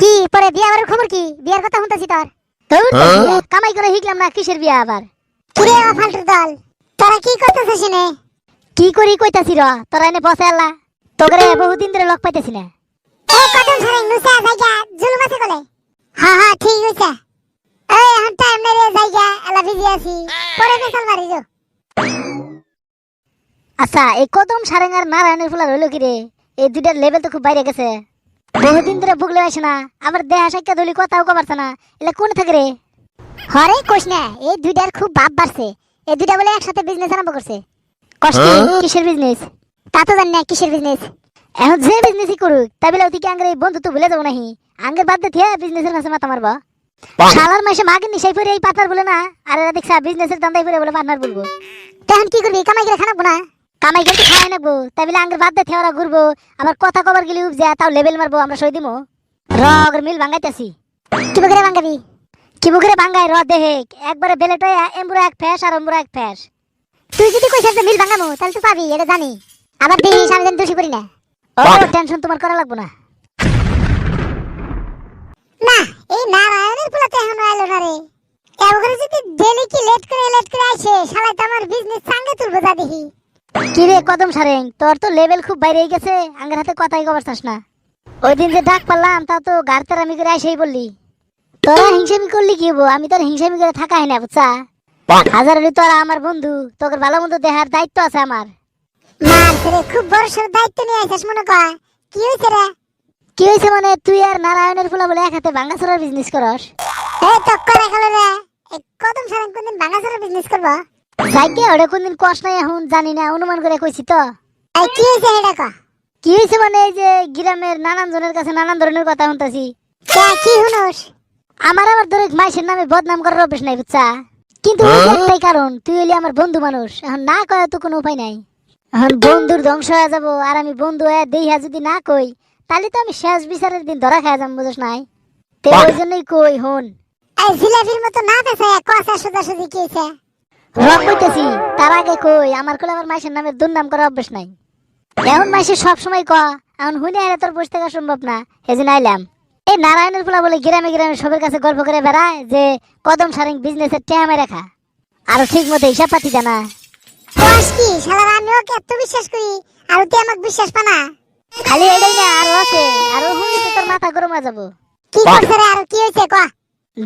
কি? পরে বিয়ে আবার খবর কি? বিয়ার কথা শুনতেছি তোর। কামাই করে শিখলাম না কিসের বিয়ে আবার? কিরে ও ফালতুর দল। তোরা কি করতেছিস নে কি করি কইতাছি র? তোরা এনে বসে আল্লাহ তোগরে বহুদিন ধরে লক পাইতেছি না। এ কদম ছাড়াই নুসা জায়গা? জুলুম আছে কলে? হ্যাঁ হ্যাঁ ঠিক হইছে। এই এখন টাইম নেই রে জায়গা। এলা বিজি আছি। পরে ফেসাল মারি যো। আচ্ছা এই কদম সারেঙ্গার নারায়ণের ফুলা রইল কি রে? এই দুইটার লেভেল তো খুব বাইরে গেছে। বহুদিন ধরে ভুগলে আসে না আবার দেহা সাক্ষা ধলি কথাও কবারছে না এলে কোন থাকে রে? হরে কোশ না এই দুইটার খুব বাপ বাড়ছে এই দুইটা বলে একসাথে বিজনেস আরম্ভ করছে। কষ্ট কিসের বিজনেস তা তো জানি না কিসের বিজনেস এখন যে বিজনেসই করুক তাই বলে অতি আঙ্গের এই বন্ধু তো ভুলে যাব নাহি। আঙ্গের বাদ দিয়ে বিজনেসের কাছে মাথা মারবো। শালার মাসে মাকে নিশাই পরে এই পার্টনার বলে না আর এরা দেখছা বিজনেসের দান্দাই পরে বলে পার্টনার বলব। তখন কি করবি কামাই করে খানাবো না? কামাই কিন্তু খাই নেব তাই বলে আঙ্গের বাদ দিয়ে ওরা ঘুরবো। আবার কথা কবার গেলে উপজা তাও লেভেল মারবো আমরা সই দিমো। রগর মিল ভাঙাইতেছি। কি বকরে বাঙ্গাবি কি বুকরে ভাঙ্গাই র দেহে? একবারে বেলেট হয়ে এমবুড়া এক ফ্যাস আর এমবুড়া এক ফ্যাস। তুই যদি কইছিস যে মিল ভাঙামু তাহলে তো পাবি এটা জানি। আবার দিস আমি যেন দোষী করি না। ও টেনশন তোমার করা লাগবো না। না এই নারায়ণের পোলাতে এখনও এলো না রে। এবার যদি ডেলি কি লেট করে লেট করে আসে? শালা তো আমার বিজনেস সাঙ্গে তুলবো যা দেখি। কি রে কদম সারেং তোর তো লেভেল খুব বাইরে গেছে আঙ্গের হাতে কথাই কবার চাস না। ওই দিন যে ডাক পারলাম তা তো গাড়তার আমি করে আসেই বললি। তোরা হিংসামি করলি কি হব? আমি তোর হিংসামি করে থাকা হয় না বুঝছা? হাজার হলি তোরা আমার বন্ধু তোকে ভালো মন্দ দেহার দায়িত্ব আছে আমার। মার রে খুব বড় সড় দায়িত্ব নিয়ে আইছিস মনে কর। কি হইছে রে? কি হয়েছে মানে তুই আর নারায়ণের ফুলা বলে এক হাতে ভাঙ্গাচোরার বিজনেস করস? এই টক্কর এখানে রে? এই কদম সারান কোনদিন বাঙাসারা বিজনেস করব? যাইকে ওটা কোনদিন কষ্ট নাই এখন জানি না অনুমান করে কইছি তো। এই কি হইছে এটা ক কি হয়েছে মানে এই যে গ্রামের নানান জনের কাছে নানান ধরনের কথা শুনতাছি। কে কি হুনস আমার আবার ধরে মাইসের নামে বদনাম করার অভ্যেস নাই বুঝছা? কিন্তু ওই একটাই কারণ তুই হইলি আমার বন্ধু মানুষ। এখন না কয় তো কোনো উপায় নাই। এখন বন্ধুর ধ্বংস হয়ে যাব আর আমি বন্ধু হয়ে দেইহা যদি না কই তাহলে তো আমি শেষ বিচারের দিন ধরা খাই যাম বুঝছ নাই? তে ওই জন্যই কই হন। এই জিলাপির মতো না পেছে কষা সোজা সুজি কি হইছে? রক কইতেছি তার আগে কই আমার কোলে আবার মাইসের নামে দুর্নাম করার অভ্যেস নাই। এখন মাইসে সব সময় ক এখন হুইনে আরে তোর বসে থাকা সম্ভব না এজন্য আইলাম। এই নারায়ণের ফুলা বলে গ্রামে গ্রামে সবার কাছে গল্প করে বেড়ায় যে কদম সারিং বিজনেসের ট্যামে রাখা। আরও ঠিক মতো হিসাব পাতি জানা। কি শালার আমি ওকে এত বিশ্বাস করি আর তুই আমাকে বিশ্বাস পানা। খালি এটাই না আরও আছে আরও হুইনে তো তোর মাথা গরম হয়ে যাব। কি করছে রে আর কি হইছে ক?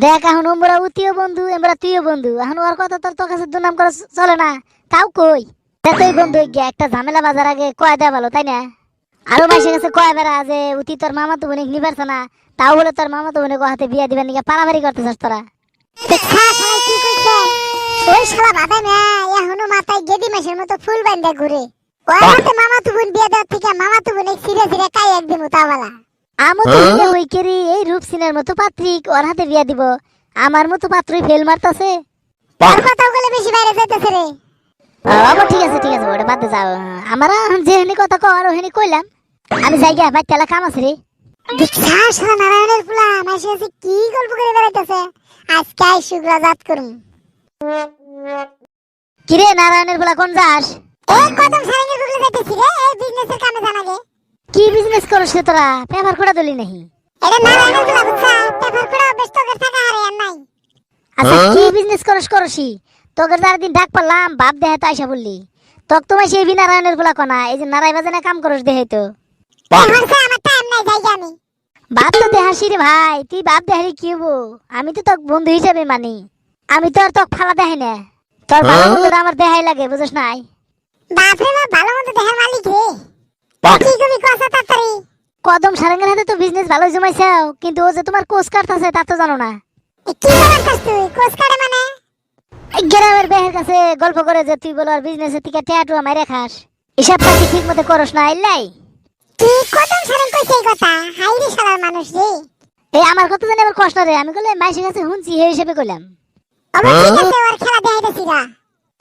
দেখ, এখন ওমরা উতিও বন্ধু, এমরা তুইও বন্ধু। এখন ওর কথা তোর তোর কাছে দুর্নাম করা চলে না। তাও কই? তুই বন্ধু গিয়া একটা ঝামেলা বাজার আগে কয় দেয়া ভালো, তাই না? আরও মাসে কাছে কয় বেড়া যে উতি তোর মামা তো বোনিক নিবারছে না। তাও বলে তোর মামা তো বোনে হাতে বিয়া দিবার নিকে পারাবারি করতেছস তোরা। ওই শালা বাদা না এখনও মাথায় গেদি মাসের মতো ফুল বান্ধা ঘুরে। ওর মামা তুবুন বিয়ে দেওয়ার থেকে মামা তুবুন এই সিরে সিরে কাই একদিন উতাওয়ালা আমও তো বিয়ে হই কেরি এই রূপসিনের মতো পাত্রিক ওর হাতে বিয়া দিব। আমার মতো পাত্রই ফেল মারতাছে। তোর কথা বলে বেশি বাইরে যাইতেছে রে। বাবা ঠিক আছে ঠিক আছে ওটা বাদ দে যাও। আমার যেহেনি কথা কর ওহেনি কইলাম। আমি যাই গিয়া ভাই তেলা কাম আছে রে। শালা নারায়ণের ফুলা মাসে আছে কি গল্প করে বেড়াইতেছে। আজকে আই শুক্রা জাত করুম কিরে নারায়ণের বেলা কোন যাস? এই কদম সারেঙ্গের বুকলে যাইতেছি রে এই বিজনেসের কামে জানাগে কি বিজনেস করছ রে তোরা? পেপার খোড়া দলি নাহি এটা নারায়ণের ফুলা বুঝছা পেপার করে ব্যস্ত করে থাকা হারে আর নাই আচ্ছা কি বিজনেস করস করসি? তোকে যার দিন ডাক পারলাম বাপ দেহে তো আইসা বললি। তক তোমার সেই বি নারায়ণের বেলা কনা এই যে নারায় বাজানে কাম করস দেহে তো। এখন সে আমার টাইম নাই যাই আমি। বাপ তো দেহাসি রে ভাই তুই বাপ দেহারি কি হব? আমি তো তোক বন্ধু হিসেবে মানি। আমি তো আর তোক ফালা দেখাই না। তোর ভালো মন্দ আমার দেহাই লাগে বুঝছ নাই? বাপরে বাপ ভালো মতো দেখার মালিক রে। কদম সারেঙ্গের হাতে তো বিজনেস ভালো জমাইছাও কিন্তু ও যে তোমার কোচ কার্ড আছে তা তো জানো না। কি তুই? কোচ মানে? গ্রামের বেহের কাছে গল্প করে যে তুই বলো আর বিজনেসের থেকে ট্যাটু আমায় খাস। হিসাব পাতি ঠিক মতো করস না তুই কদম সারেন কইছে এই কথা? হাই শালার মানুষ রে এই আমার কথা জানি আবার কষ্ট রে আমি কইলে মাইসের কাছে শুনছি এই হিসেবে কইলাম। আবার ঠিক আছে ওর খেলা দেখাইতেছি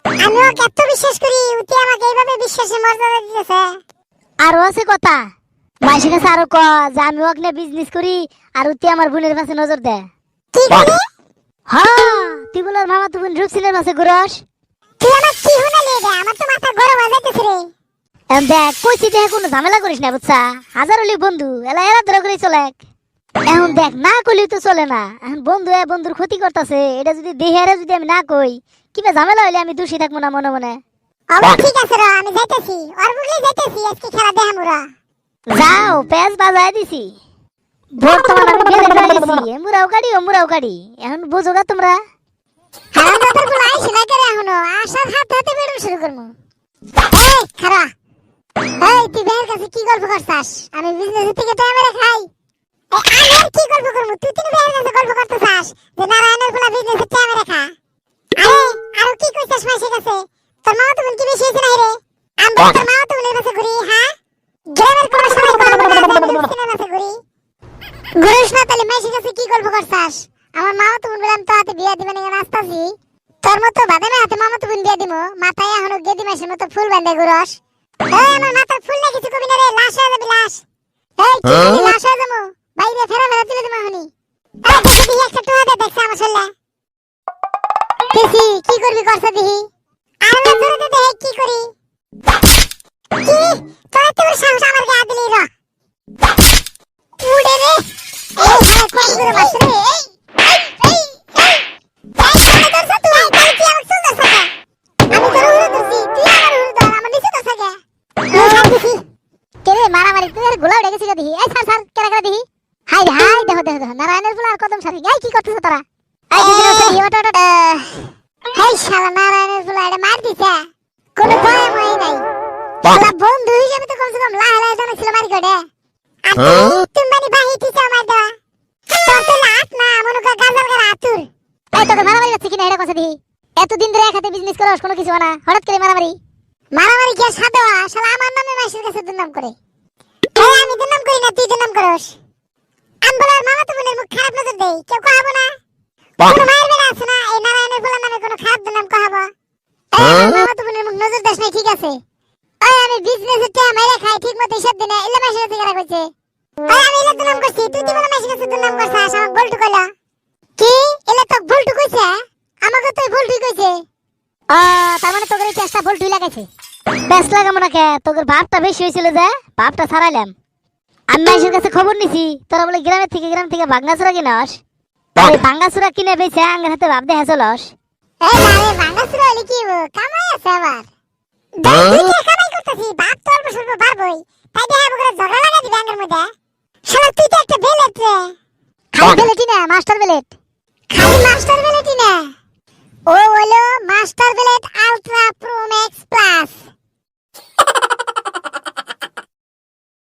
আমি ওকে এত বিশ্বাস করি উতি আমাকে এইভাবে বিশ্বাসের মর্যাদা দিতেছে আরও আছে কথা। মাইসের কাছে আরও ক যে আমি ওখানে বিজনেস করি আর তুই আমার বোনের কাছে নজর দে। হ্যাঁ তুই বলার মামা তুই বোন রুকসিনের কাছে ঘুরস। তুই আমার কি হুনালি রে? আমার তো মাথা গরম হয়ে যাইতেছে রে। এম দেখ কইছি দেখ কোনো ঝামেলা করিস না বুঝছা? হাজার হলি বন্ধু এলা এলা ধরে করে চলে এখন দেখ না কইলেই তো চলে না। এখন বন্ধু এ বন্ধুর ক্ষতি করতেছে এটা যদি দেহারে যদি আমি না কই কিবা ঝামেলা হইলে আমি দোষী থাকব না মনে মনে। ঠিক আছে র আমি যাইতেছি। যাইতেছি আজকে খেলা দেখামু র। যাও বাজায় দিছি। বর্তমান আমি ফেলাইছি এমুরাও অমুরাও কাড়ি এখন বুঝো গা তোমরা। হারাম দাদারগুলো না করে এখনও? আসার হাতে হাতে বেরোন শুরু করব এই খারা। এই তুই কাছে কি গল্প করছাস? আমি বিজনেস থেকে টাইম মেরে খাই। আমি আর কি গল্প করব তুই তিনি ভাইয়ের কাছে গল্প করতেছাস যে নারায়ণেরগুলা বিজনেস টাইম মেরে খা আরে আরও কি কইছাস মাসের কাছে তোর মা তো কি বেশি হয়েছে না রে আমি বলি তোর মা তো বোনের কাছে ঘুরি হ্যাঁ গ্রামের কোনো সময় কম না সিনেমার কাছে ঘুরি ঘুরিস না কাছে কি গল্প করছাস আমার মা তো বললাম তো হাতে বিয়া দিবেন এখানে আসতাছি। তোর মতো বাদামে হাতে মামা তো বোন বিয়া দিমু। মাথায় এখনও গেদি মাসের মতো ফুল বান্ধে এই আমার মাথার ফুল না কিছু কবি না রে লাশ হয়ে যাবি লাশ। এই কি করবি? লাশ হয়ে যাব? বাইরে ফেরা ফেরা তুলে এই দেখি দিহি একটা টুয়া দে দেখছে আমার শরীরে। দেখি কি করবি করছে দিহি আর না জোরে দে কি করি? কি? তোর বড় সাহস আমার গায়ে দিলি র। কেরা কেরা তোরা কোনো নাই শালা বন্ধু কম লাহ লাহ জানা ছিল মারি আর তুমি বাহি দিছে আমার তোর না মনে কর গাজাল গারা আতুর। এই তোকে মারামারি হচ্ছে কিনা এটা কথা দিহি এতদিন ধরে এক হাতে বিজনেস করস কোনো কিছু না। হঠাৎ করে মারামারি। মারামারি কি আর শালা আমার নামে মাসের কাছে দুর্নাম করে। এই আমি দুর্নাম করি না তুই দুর্নাম করস। আমি বলে মামা তো বোনের মুখ খারাপ নজর দেই কেউ কহাবো না। কোনো মায়ের বেড়া আছে না এই নারায়ণের ফুলার নামে কোনো খারাপ দুর্নাম কহাবো। এই মামা তো বোনের মুখ নজর নাই ঠিক আছে। ওই আমি বিজনেসের টাকা মাইরা খাই ঠিক মতো হিসাব দিনে ইল্লা মাসের কাছে কইছে ওই আমি দুর্নাম করছি। তুই বলে মাসের কাছে বলটু কইলা। কি? ইল্লা তো বলটু কইছে? আমাকে তার মানে চেষ্টা তুই লাগাইছে। ভাবটা বেশি ভাবটা ছাড়াইলাম। খবর নিছি, তোরা বলে গ্রামের থেকে, গ্রাম থেকে ভাঙ্গাচুরা কিনস। ভাঙ্গাচুরা কিনে বেছে ভাব দেখে চলস। এই না রে ভাঙাচুরা হলে কি? কামাই আছে মধ্যে। শালা তুই তো একটা বেলেট রে। খালি বেলেটই না মাস্টার বেলেট খালি মাস্টার বেলেটই না। ও হলো মাস্টার বেলেট আলট্রা প্রো ম্যাক্স প্লাস।